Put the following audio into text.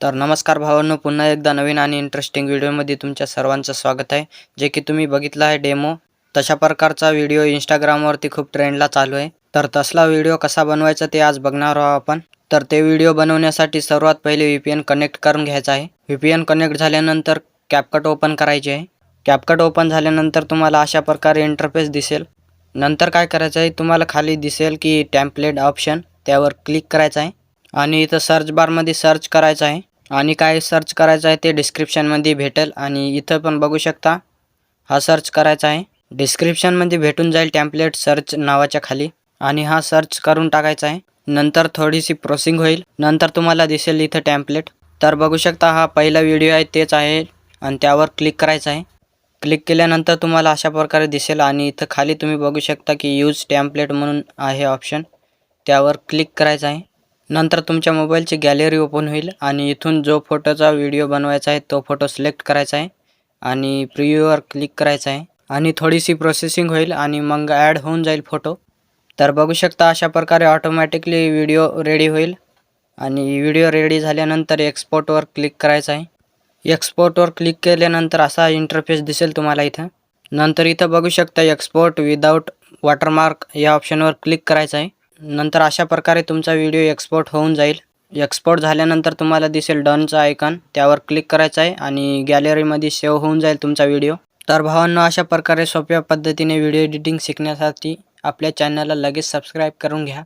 तर नमस्कार भावांनो पुन्हा एकदा नवीन आणि इंटरेस्टिंग व्हिडिओमध्ये तुमच्या सर्वांचं स्वागत आहे. जे की तुम्ही बघितला आहे डेमो तशा प्रकारचा व्हिडिओ इंस्टाग्रामवरती खूप ट्रेंडला चालू आहे. तर तसला व्हिडिओ कसा बनवायचा ते आज बघणार आहोत आपण. तर ते व्हिडिओ बनवण्यासाठी सर्वात पहिले व्ही पी एन कनेक्ट करून घ्यायचा आहे. व्ही पी एन कनेक्ट झाल्यानंतर कॅपकट ओपन करायचे आहे. कॅपकट ओपन झाल्यानंतर तुम्हाला अशा प्रकारे इंटरफेस दिसेल. नंतर काय करायचं आहे तुम्हाला खाली दिसेल की टॅम्पलेट ऑप्शन त्यावर क्लिक करायचं आहे. आणि इथं सर्च बारमध्ये सर्च करायचं आहे. आणि काय सर्च करायचं आहे ते डिस्क्रिप्शनमध्ये भेटेल आणि इथं पण बघू शकता. हा सर्च करायचा आहे. डिस्क्रिप्शनमध्ये भेटून जाईल टॅम्पलेट सर्च नावाच्या खाली. आणि हा सर्च करून टाकायचा आहे. नंतर थोडीशी प्रोसिंग होईल. नंतर तुम्हाला दिसेल इथं टॅम्पलेट तर बघू शकता हा पहिला व्हिडिओ आहे तेच आहे. आणि त्यावर क्लिक करायचं आहे. क्लिक केल्यानंतर तुम्हाला अशा प्रकारे दिसेल आणि इथं खाली तुम्ही बघू शकता की यूज टॅम्पलेट म्हणून आहे ऑप्शन त्यावर क्लिक करायचं आहे. नंतर तुमच्या मोबाईलची गॅलरी ओपन होईल आणि इथून जो फोटोचा व्हिडिओ बनवायचा आहे तो फोटो सिलेक्ट करायचा आहे आणि प्रिव्ह्यूवर क्लिक करायचं आहे. आणि थोडीशी प्रोसेसिंग होईल आणि मग ॲड होऊन जाईल फोटो. तर बघू शकता अशा प्रकारे ऑटोमॅटिकली व्हिडिओ रेडी होईल. आणि व्हिडिओ रेडी झाल्यानंतर एक्सपोर्टवर क्लिक करायचं आहे. एक्सपोर्टवर क्लिक केल्यानंतर असा इंटरफेस दिसेल तुम्हाला इथं. नंतर इथं बघू शकता एक्सपोर्ट विदाऊट वॉटरमार्क या ऑप्शनवर क्लिक करायचं आहे. नंतर अशा प्रकारे तुमचा व्हिडिओ एक्सपोर्ट होऊन जाईल. एक्सपोर्ट झाल्यानंतर तुम्हाला दिसेल डनचं आयकॉन त्यावर क्लिक करायचं आहे आणि गॅलरीमध्ये सेव्ह होऊन जाईल तुमचा व्हिडिओ तर भावांनो अशा प्रकारे सोप्या पद्धतीने व्हिडिओ एडिटिंग शिकण्यासाठी आपल्या चॅनलला लगेच सबस्क्राईब करून घ्या.